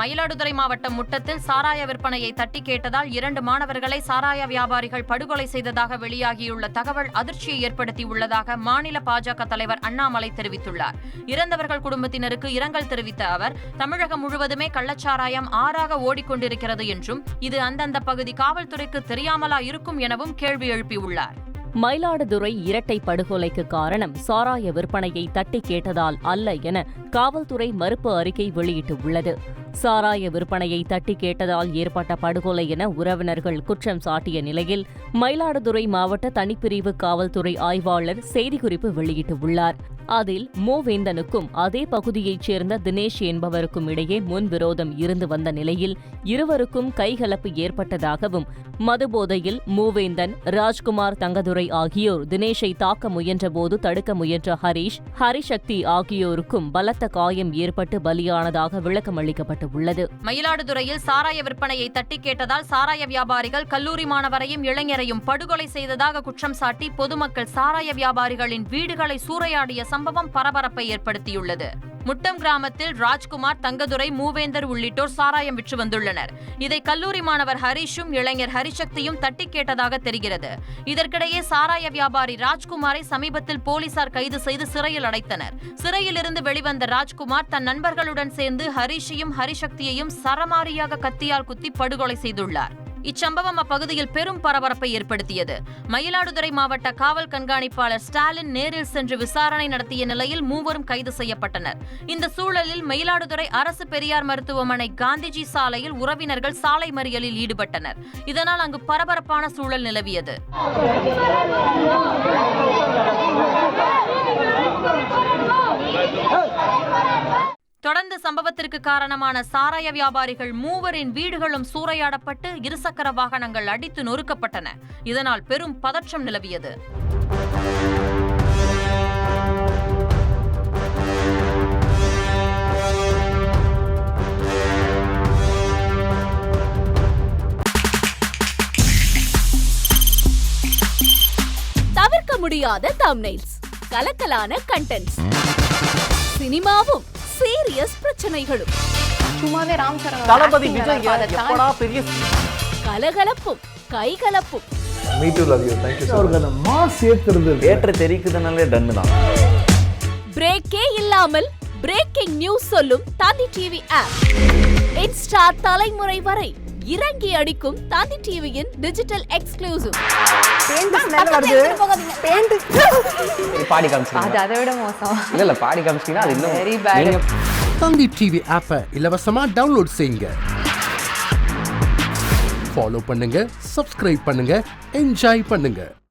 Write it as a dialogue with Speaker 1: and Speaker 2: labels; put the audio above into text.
Speaker 1: மயிலாடுதுறை மாவட்டம் முட்டத்தில் சாராய விற்பனையை தட்டி கேட்டதால் இரண்டு மாணவர்களை சாராய வியாபாரிகள் படுகொலை செய்ததாக வெளியாகியுள்ள தகவல் அதிர்ச்சியை ஏற்படுத்தியுள்ளதாக மாநில பாஜக தலைவர் அண்ணாமலை தெரிவித்துள்ளார். இறந்தவர்கள் குடும்பத்தினருக்கு இரங்கல் தெரிவித்த அவர் தமிழகம் முழுவதுமே கள்ளச்சாராயம் ஆறாக ஓடிக்கொண்டிருக்கிறது என்றும் இது அந்தந்த பகுதி காவல்துறைக்கு தெரியாமலா இருக்கும் எனவும் கேள்வி எழுப்பியுள்ளார்.
Speaker 2: மயிலாடுதுறை இரட்டை படுகொலைக்கு காரணம் சாராய விற்பனையை தட்டி கேட்டதால் அல்ல என காவல்துறை மறுப்பு அறிக்கை வெளியிட்டுள்ளது. சாராய விற்பனையை தட்டி கேட்டதால் ஏற்பட்ட படுகொலை என உறவினர்கள் குற்றம் சாட்டிய நிலையில் மயிலாடுதுறை மாவட்ட தனிப்பிரிவு காவல்துறை ஆய்வாளர் செய்திக்குறிப்பு வெளியிட்டுள்ளார். அதில் மூவேந்தனுக்கும் அதே பகுதியைச் சேர்ந்த தினேஷ் என்பவருக்கும் இடையே முன்விரோதம் இருந்து வந்த நிலையில் இருவருக்கும் கைகலப்பு ஏற்பட்டதாகவும் மதுபோதையில் மூவேந்தன் ராஜ்குமார் தங்கதுரை ஆகியோர் தினேஷை தாக்க முயன்றபோது தடுக்க முயன்ற ஹரீஷ் ஹரிசக்தி ஆகியோருக்கும் பலத்த காயம் ஏற்பட்டு பலியானதாக விளக்கம் அளிக்கப்பட்டுள்ளது.
Speaker 1: மயிலாடுதுறையில் சாராய விற்பனையை தட்டி கேட்டதால் சாராய வியாபாரிகள் கல்லூரி மாணவரையும் இளைஞரையும் படுகொலை செய்ததாக குற்றம் சாட்டி பொதுமக்கள் சாராய வியாபாரிகளின் வீடுகளை சூறையாடிய சம்பவம் பரபரப்பை ஏற்படுத்தியுள்ளது. முட்டம் கிராமத்தில் ராஜ்குமார் தங்கதுரை மூவேந்தர் உள்ளிட்டோர் சாராயம் விற்று வந்துள்ளனர். இதை கல்லூரி மாணவர் ஹரிஷும் இளைஞர் ஹரிசக்தியும் தட்டி கேட்டதாக தெரிகிறது. இதற்கிடையே சாராய வியாபாரி ராஜ்குமாரை சமீபத்தில் போலீசார் கைது செய்து சிறையில் அடைத்தனர். சிறையிலிருந்து வெளிவந்த ராஜ்குமார் தன் நண்பர்களுடன் சேர்ந்து ஹரிஷையும் ஹரிசக்தியையும் சரமாரியாக கத்தியால் குத்தி படுகொலை செய்துள்ளார். இச்சம்பவம் அப்பகுதியில் பெரும் பரபரப்பை ஏற்படுத்தியது. மயிலாடுதுறை மாவட்ட காவல் கண்காணிப்பாளர் ஸ்டாலின் நேரில் சென்று விசாரணை நடத்திய நிலையில் மூவரும் கைது செய்யப்பட்டனர். இந்த சூழலில் மயிலாடுதுறை அரசு பெரியார் மருத்துவமனை காந்திஜி சாலையில் உறவினர்கள் சாலை மறியலில் ஈடுபட்டனர். இதனால் அங்கு பரபரப்பான சூழல் நிலவியது. சம்பவத்திற்கு காரணமான சாராய வியாபாரிகள் மூவரின் வீடுகளும் சூறையாடப்பட்டு இருசக்கர வாகனங்கள் அடித்து நொறுக்கப்பட்டன. இதனால் பெரும் பதற்றம் நிலவியது.
Speaker 3: தவிர்க்க முடியாத தம்னைல்ஸ் கலக்கலான கண்டென்ட்ஸ் சினிமாவும் சீரியஸ் பிரச்சனைகளும்.
Speaker 4: சும்மாவே ராம் சரண்
Speaker 5: தளபதி விஜய் எப்படா பெரிய
Speaker 3: கலகலப்பும் கைகலப்பும்.
Speaker 6: மீ டூ லவ் யூ
Speaker 5: தெரிக்குதுனாலே டன்னு தான்.
Speaker 3: பிரேக்கே இல்லாமல் பிரேக்கிங் நியூஸ் சொல்லும் தந்தி டிவி ஆப் இன்ஸ்டா தலைமுறை வரை இறங்கி அடிக்கும் தந்தி டிவியின் டிஜிட்டல் எக்ஸ்க்ளூசிவ்.
Speaker 5: பாடி காமிச்சிருங்க.
Speaker 4: அது அதை விட மோசம்.
Speaker 5: இல்ல இல்ல பாடி காமிச்சிட்டீங்கன்னா அது இன்னும்
Speaker 7: தந்தி டிவி ஆப்பை இலவசமா டவுன்லோட் செய்யுங்க. ஃபாலோ பண்ணுங்க சப்ஸ்கிரைப் பண்ணுங்க என்ஜாய் பண்ணுங்க.